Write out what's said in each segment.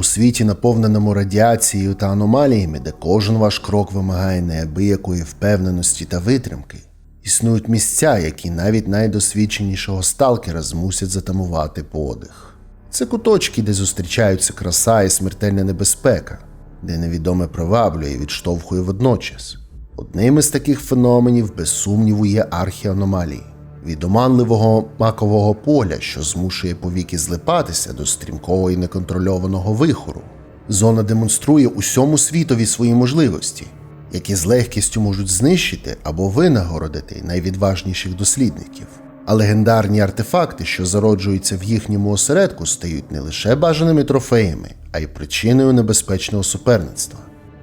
У світі, наповненому радіацією та аномаліями, де кожен ваш крок вимагає неабиякої впевненості та витримки, існують місця, які навіть найдосвідченішого сталкера змусять затамувати подих. Це куточки, де зустрічаються краса і смертельна небезпека, де невідоме приваблює і відштовхує водночас. Одним із таких феноменів, без сумніву, є архіаномалії від оманливого макового поля, що змушує повіки злипатися до стрімкого і неконтрольованого вихору. Зона демонструє усьому світові свої можливості, які з легкістю можуть знищити або винагородити найвідважніших дослідників. А легендарні артефакти, що зароджуються в їхньому осередку, стають не лише бажаними трофеями, а й причиною небезпечного суперництва.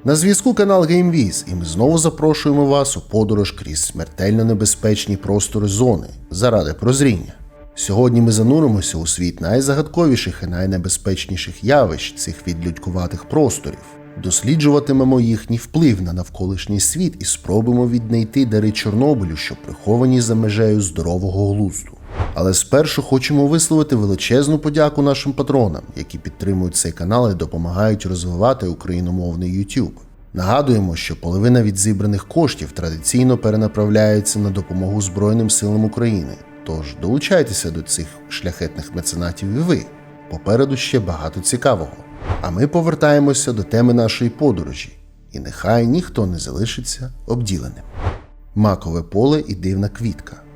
На зв'язку канал GameViz, і ми знову запрошуємо вас у подорож крізь смертельно небезпечні простори зони заради прозріння. Сьогодні ми зануримося у світ найзагадковіших і найнебезпечніших явищ цих відлюдькуватих просторів, досліджуватимемо їхній вплив на навколишній світ і спробуємо віднайти дари Чорнобилю, що приховані за межею здорового глузду. Але спершу хочемо висловити величезну подяку нашим патронам, які підтримують цей канал і допомагають розвивати україномовний YouTube. Нагадуємо, що половина від зібраних коштів традиційно перенаправляється на допомогу Збройним силам України. Тож долучайтеся до цих шляхетних меценатів і ви. Попереду ще багато цікавого. А ми повертаємося до теми нашої подорожі, і нехай ніхто не залишиться обділеним. Макове поле і дивна квітка.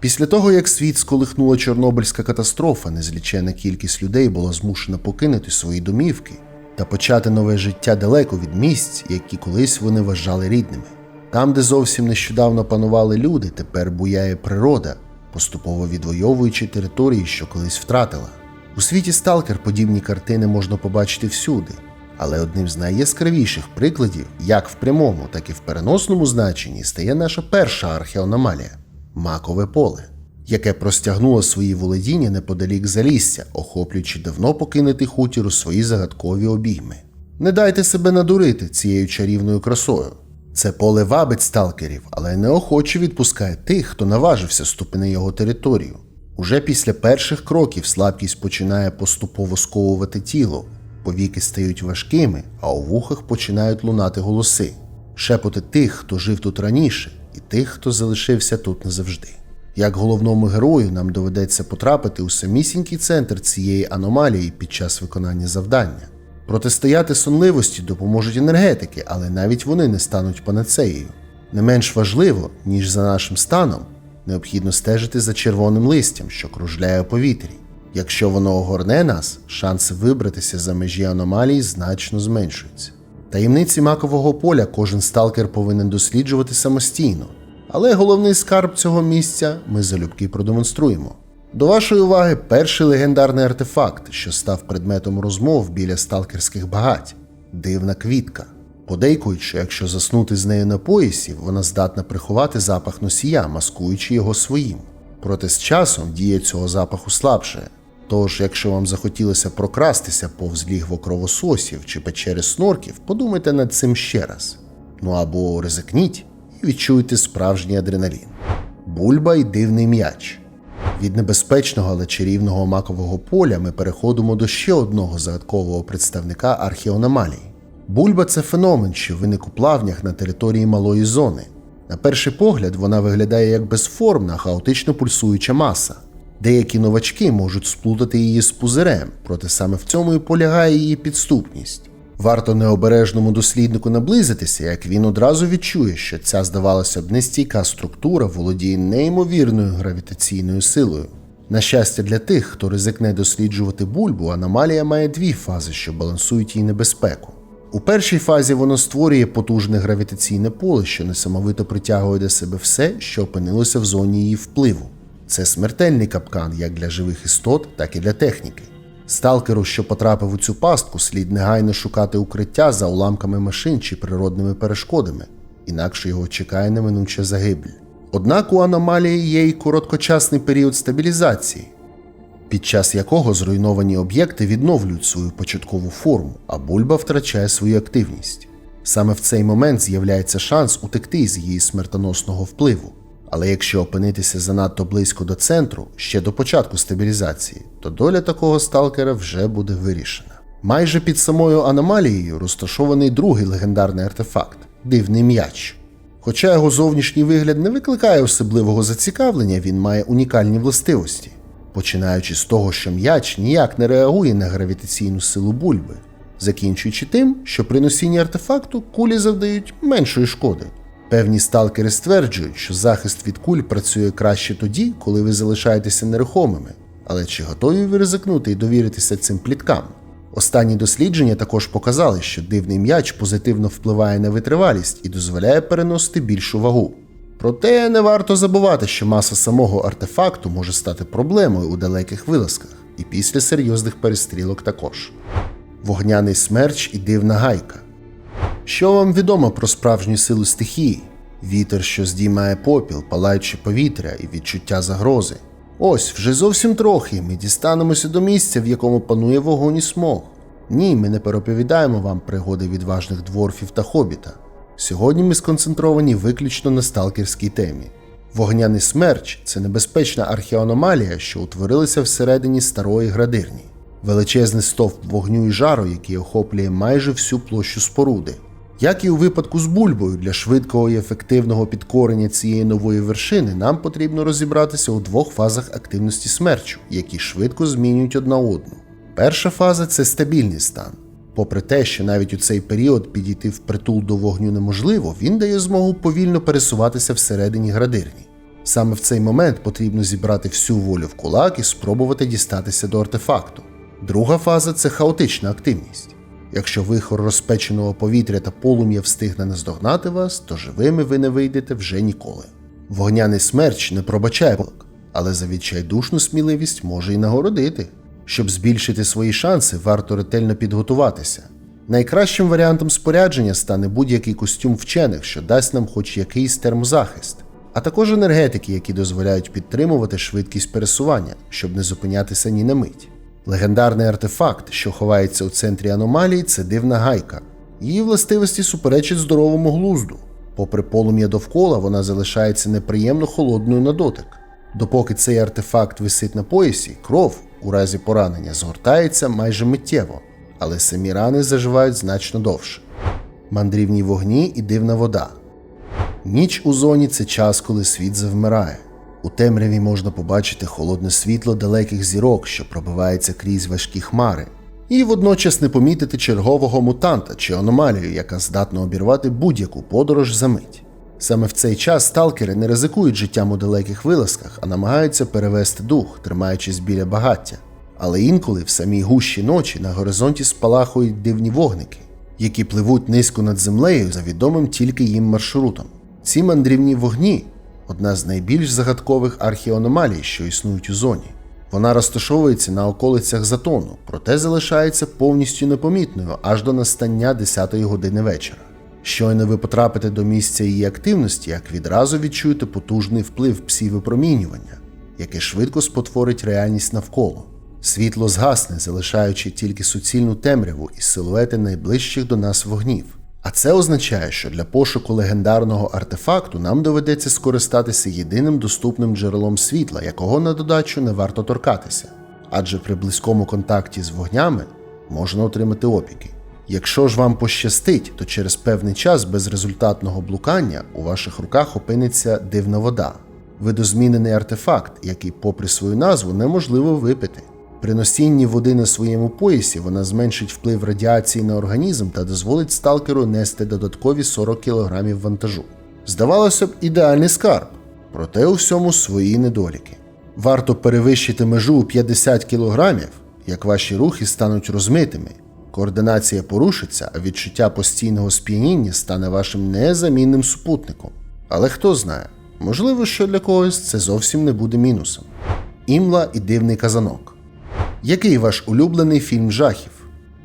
Після того, як світ сколихнула Чорнобильська катастрофа, незлічена кількість людей була змушена покинути свої домівки та почати нове життя далеко від місць, які колись вони вважали рідними. Там, де зовсім нещодавно панували люди, тепер буяє природа, поступово відвоюючи території, що колись втратила. У світі сталкер подібні картини можна побачити всюди, але одним з найяскравіших прикладів, як в прямому, так і в переносному значенні, стає наша перша археономалія макове поле, яке простягнуло свої володіння неподалік залісся, охоплюючи давно покинутий хутір у свої загадкові обійми. Не дайте себе надурити цією чарівною красою. Це поле вабить сталкерів, але неохоче відпускає тих, хто наважився ступити його територію. Уже після перших кроків слабкість починає поступово сковувати тіло, повіки стають важкими, а у вухах починають лунати голоси, шепоти тих, хто жив тут раніше, і тих, хто залишився тут назавжди. Як головному герою нам доведеться потрапити у самісінький центр цієї аномалії під час виконання завдання. Протистояти сонливості допоможуть енергетики, але навіть вони не стануть панацеєю. Не менш важливо, ніж за нашим станом, необхідно стежити за червоним листям, що кружляє у повітрі. Якщо воно огорне нас, шанси вибратися за межі аномалії значно зменшуються. Таємниці макового поля кожен сталкер повинен досліджувати самостійно, але головний скарб цього місця ми залюбки продемонструємо. До вашої уваги перший легендарний артефакт, що став предметом розмов біля сталкерських багать дивна квітка. Подейкують, що якщо заснути з нею на поясі, вона здатна приховати запах носія, маскуючи його своїм. Проте з часом дія цього запаху слабшає. Тож, якщо вам захотілося прокрастися повз лігво кровососів чи печери снорків, подумайте над цим ще раз. Ну або ризикніть і відчуйте справжній адреналін. Бульба й дивний м'яч. Від небезпечного, але чарівного макового поля ми переходимо до ще одного загадкового представника археономалії. Бульба це феномен, що виник у плавнях на території малої зони. На перший погляд, вона виглядає як безформна, хаотично пульсуюча маса. Деякі новачки можуть сплутати її з пузирем, проте саме в цьому і полягає її підступність. Варто необережному досліднику наблизитися, як він одразу відчує, що ця, здавалося б, нестійка структура володіє неймовірною гравітаційною силою. На щастя, для тих, хто ризикне досліджувати бульбу, аномалія має дві фази, що балансують їй небезпеку. У першій фазі воно створює потужне гравітаційне поле, що несамовито притягує до себе все, що опинилося в зоні її впливу. Це смертельний капкан як для живих істот, так і для техніки. Сталкеру, що потрапив у цю пастку, слід негайно шукати укриття за уламками машин чи природними перешкодами, інакше його чекає неминуча загибель. Однак у аномалії є й короткочасний період стабілізації, під час якого зруйновані об'єкти відновлюють свою початкову форму, а бульба втрачає свою активність. Саме в цей момент з'являється шанс утекти з її смертоносного впливу. Але якщо опинитися занадто близько до центру, ще до початку стабілізації, то доля такого сталкера вже буде вирішена. Майже під самою аномалією розташований другий легендарний артефакт дивний м'яч. Хоча його зовнішній вигляд не викликає особливого зацікавлення, він має унікальні властивості, починаючи з того, що м'яч ніяк не реагує на гравітаційну силу бульби, закінчуючи тим, що при носінні артефакту кулі завдають меншої шкоди. Певні сталкери стверджують, що захист від куль працює краще тоді, коли ви залишаєтеся нерухомими. Але чи готові ви ризикнути і довіритися цим пліткам? Останні дослідження також показали, що дивний м'яч позитивно впливає на витривалість і дозволяє переносити більшу вагу. Проте не варто забувати, що маса самого артефакту може стати проблемою у далеких вилазках і після серйозних перестрілок також. Вогняний смерч і дивна гайка. Що вам відомо про справжню силу стихії? Вітер, що здіймає попіл, палаючи повітря і відчуття загрози. Ось вже зовсім трохи ми дістанемося до місця, в якому панує вогонь і смог. Ні, ми не переповідаємо вам пригоди відважних дворфів та хобіта. Сьогодні ми сконцентровані виключно на сталкерській темі. Вогняний смерч це небезпечна археаномалія, що утворилася всередині старої градирні. Величезний стовп вогню і жару, який охоплює майже всю площу споруди. Як і у випадку з бульбою, для швидкого і ефективного підкорення цієї нової вершини нам потрібно розібратися у двох фазах активності смерчу, які швидко змінюють одна одну. Перша фаза це стабільний стан. Попри те, що навіть у цей період підійти впритул до вогню неможливо, він дає змогу повільно пересуватися всередині градирні. Саме в цей момент потрібно зібрати всю волю в кулак і спробувати дістатися до артефакту. Друга фаза це хаотична активність. Якщо вихор розпеченого повітря та полум'я встигне наздогнати вас, то живими ви не вийдете вже ніколи. Вогняний смерч не пробачає помилок, але за відчайдушну сміливість може й нагородити. Щоб збільшити свої шанси, варто ретельно підготуватися. Найкращим варіантом спорядження стане будь-який костюм вчених, що дасть нам хоч якийсь термозахист, а також енергетики, які дозволяють підтримувати швидкість пересування, щоб не зупинятися ні на мить. Легендарний артефакт, що ховається у центрі аномалії, це дивна гайка. Її властивості суперечать здоровому глузду. Попри полум'я довкола, вона залишається неприємно холодною на дотик. Допоки цей артефакт висить на поясі, кров у разі поранення згортається майже миттєво, але самі рани заживають значно довше. Мандрівні вогні і дивна вода. Ніч у зоні це час, коли світ завмирає. У темряві можна побачити холодне світло далеких зірок, що пробивається крізь важкі хмари, і водночас не помітити чергового мутанта чи аномалію, яка здатна обірвати будь-яку подорож за мить. Саме в цей час сталкери не ризикують життям у далеких вилазках, а намагаються перевести дух, тримаючись біля багаття. Але інколи в самій гущі ночі на горизонті спалахують дивні вогники, які пливуть низько над землею за відомим тільки їм маршрутом. Ці мандрівні вогні одна з найбільш загадкових археаномалій, що існують у зоні. Вона розташовується на околицях затону, проте залишається повністю непомітною аж до настання 10-ї години вечора. Щойно ви потрапите до місця її активності, як відразу відчуєте потужний вплив псі-випромінювання, яке швидко спотворить реальність навколо. Світло згасне, залишаючи тільки суцільну темряву і силуети найближчих до нас вогнів. А це означає, що для пошуку легендарного артефакту нам доведеться скористатися єдиним доступним джерелом світла, якого на додачу не варто торкатися. Адже при близькому контакті з вогнями можна отримати опіки. Якщо ж вам пощастить, то через певний час безрезультатного блукання у ваших руках опиниться дивна вода, видозмінений артефакт, який, попри свою назву, неможливо випити. При носінні води на своєму поясі вона зменшить вплив радіації на організм та дозволить сталкеру нести додаткові 40 кг вантажу. Здавалося б, ідеальний скарб, проте у всьому свої недоліки. Варто перевищити межу у 50 кг, як ваші рухи стануть розмитими, координація порушиться, а відчуття постійного сп'яніння стане вашим незамінним супутником. Але хто знає, можливо, що для когось це зовсім не буде мінусом. Імла і дивний казанок. Який ваш улюблений фільм жахів?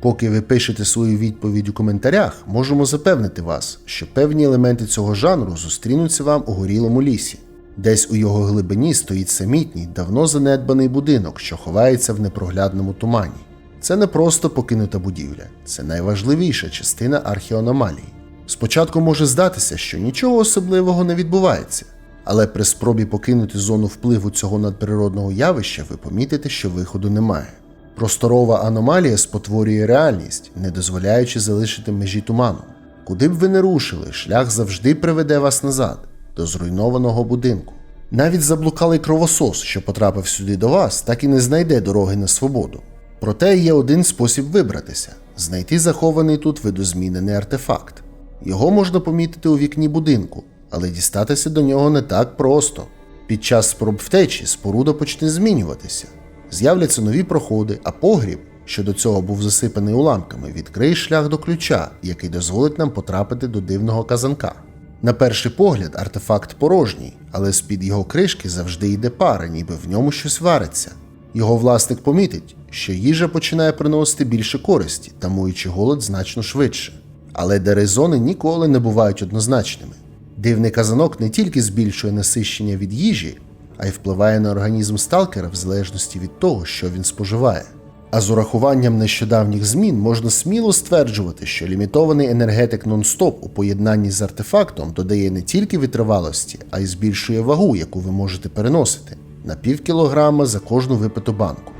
Поки ви пишете свою відповідь у коментарях, можемо запевнити вас, що певні елементи цього жанру зустрінуться вам у горілому лісі. Десь у його глибині стоїть самітній, давно занедбаний будинок, що ховається в непроглядному тумані. Це не просто покинута будівля, це найважливіша частина археаномалії. Спочатку може здатися, що нічого особливого не відбувається, але при спробі покинути зону впливу цього надприродного явища ви помітите, що виходу немає. Просторова аномалія спотворює реальність, не дозволяючи залишити межі туману. Куди б ви не рушили, шлях завжди приведе вас назад, до зруйнованого будинку. Навіть заблукалий кровосос, що потрапив сюди до вас, так і не знайде дороги на свободу. Проте є один спосіб вибратися знайти захований тут видозмінений артефакт. Його можна помітити у вікні будинку, але дістатися до нього не так просто. Під час спроб втечі споруда почне змінюватися. З'являться нові проходи, а погріб, що до цього був засипаний уламками, відкриє шлях до ключа, який дозволить нам потрапити до дивного казанка. На перший погляд, артефакт порожній, але з-під його кришки завжди йде пара, ніби в ньому щось вариться. Його власник помітить, що їжа починає приносити більше користі, тамуючи голод значно швидше. Але дерезони ніколи не бувають однозначними. Дивний казанок не тільки збільшує насищення від їжі, а й впливає на організм сталкера в залежності від того, що він споживає. А з урахуванням нещодавніх змін можна сміло стверджувати, що лімітований енергетик нон-стоп у поєднанні з артефактом додає не тільки витривалості, а й збільшує вагу, яку ви можете переносити на пів кілограма за кожну випиту банку.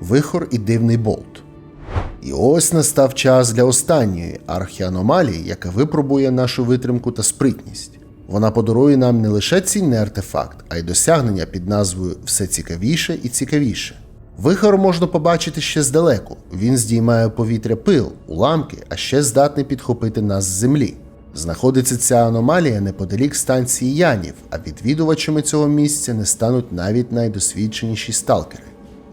Вихор і дивний болт. І ось настав час для останньої архіаномалії, яка випробує нашу витримку та спритність. Вона подарує нам не лише цінний артефакт, а й досягнення під назвою Все цікавіше і цікавіше. Вихор можна побачити ще здалеку. Він здіймає повітря пил, уламки, а ще здатний підхопити нас з землі. Знаходиться ця аномалія неподалік станції Янів, а відвідувачами цього місця не стануть навіть найдосвідченіші сталкери.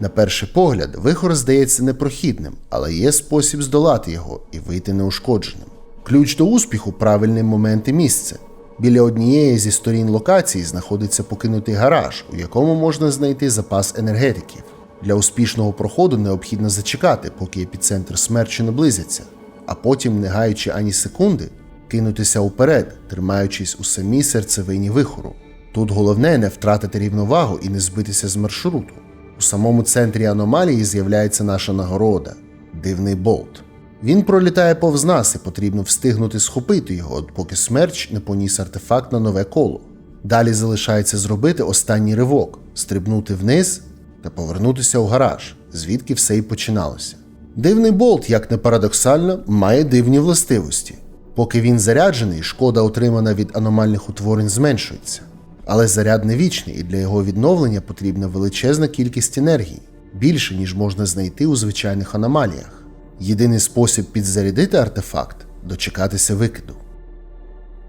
На перший погляд, вихор здається непрохідним, але є спосіб здолати його і вийти неушкодженим. Ключ до успіху правильний момент і місце. Біля однієї зі сторін локації знаходиться покинутий гараж, у якому можна знайти запас енергетиків. Для успішного проходу необхідно зачекати, поки епіцентр смерчу наблизиться, а потім, не гаючи ані секунди, кинутися уперед, тримаючись у самій серцевині вихору. Тут головне не втратити рівновагу і не збитися з маршруту. У самому центрі аномалії з'являється наша нагорода дивний болт. Він пролітає повз нас і потрібно встигнути схопити його, поки смерч не поніс артефакт на нове коло. Далі залишається зробити останній ривок, стрибнути вниз та повернутися у гараж, звідки все і починалося. Дивний болт, як не парадоксально, має дивні властивості. Поки він заряджений, шкода, отримана від аномальних утворень, зменшується. Але заряд не вічний, і для його відновлення потрібна величезна кількість енергії, більше, ніж можна знайти у звичайних аномаліях. Єдиний спосіб підзарядити артефакт дочекатися викиду.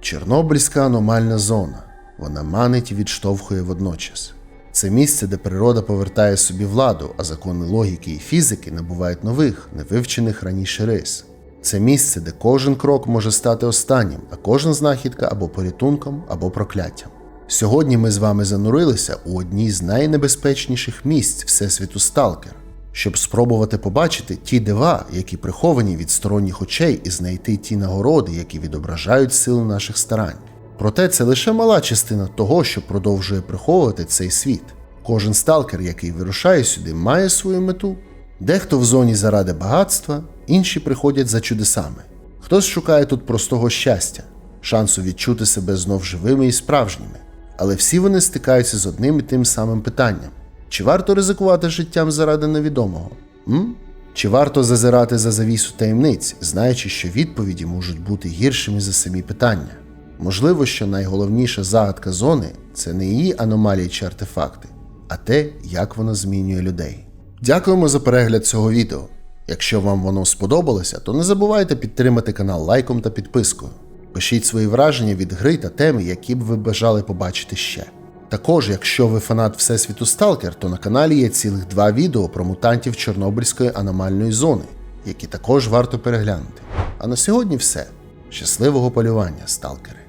Чорнобильська аномальна зона. Вона манить і відштовхує водночас. Це місце, де природа повертає собі владу, а закони логіки і фізики набувають нових, невивчених раніше рис. Це місце, де кожен крок може стати останнім, а кожна знахідка або порятунком, або прокляттям. Сьогодні ми з вами занурилися у одній з найнебезпечніших місць Всесвіту Сталкер, щоб спробувати побачити ті дива, які приховані від сторонніх очей, і знайти ті нагороди, які відображають сили наших старань. Проте це лише мала частина того, що продовжує приховувати цей світ. Кожен сталкер, який вирушає сюди, має свою мету. Дехто в зоні заради багатства, інші приходять за чудесами. Хтось шукає тут простого щастя, шансу відчути себе знов живими і справжніми. Але всі вони стикаються з одним і тим самим питанням: чи варто ризикувати життям заради невідомого? М? Чи варто зазирати за завісу таємниць, знаючи, що відповіді можуть бути гіршими за самі питання? Можливо, що найголовніша загадка зони це не її аномалії чи артефакти, а те, як вона змінює людей. Дякуємо за перегляд цього відео. Якщо вам воно сподобалося, то не забувайте підтримати канал лайком та підпискою. Пишіть свої враження від гри та теми, які б ви бажали побачити ще. Також, якщо ви фанат Всесвіту Сталкер, то на каналі є цілих два відео про мутантів Чорнобильської аномальної зони, які також варто переглянути. А на сьогодні все. Щасливого полювання, сталкери!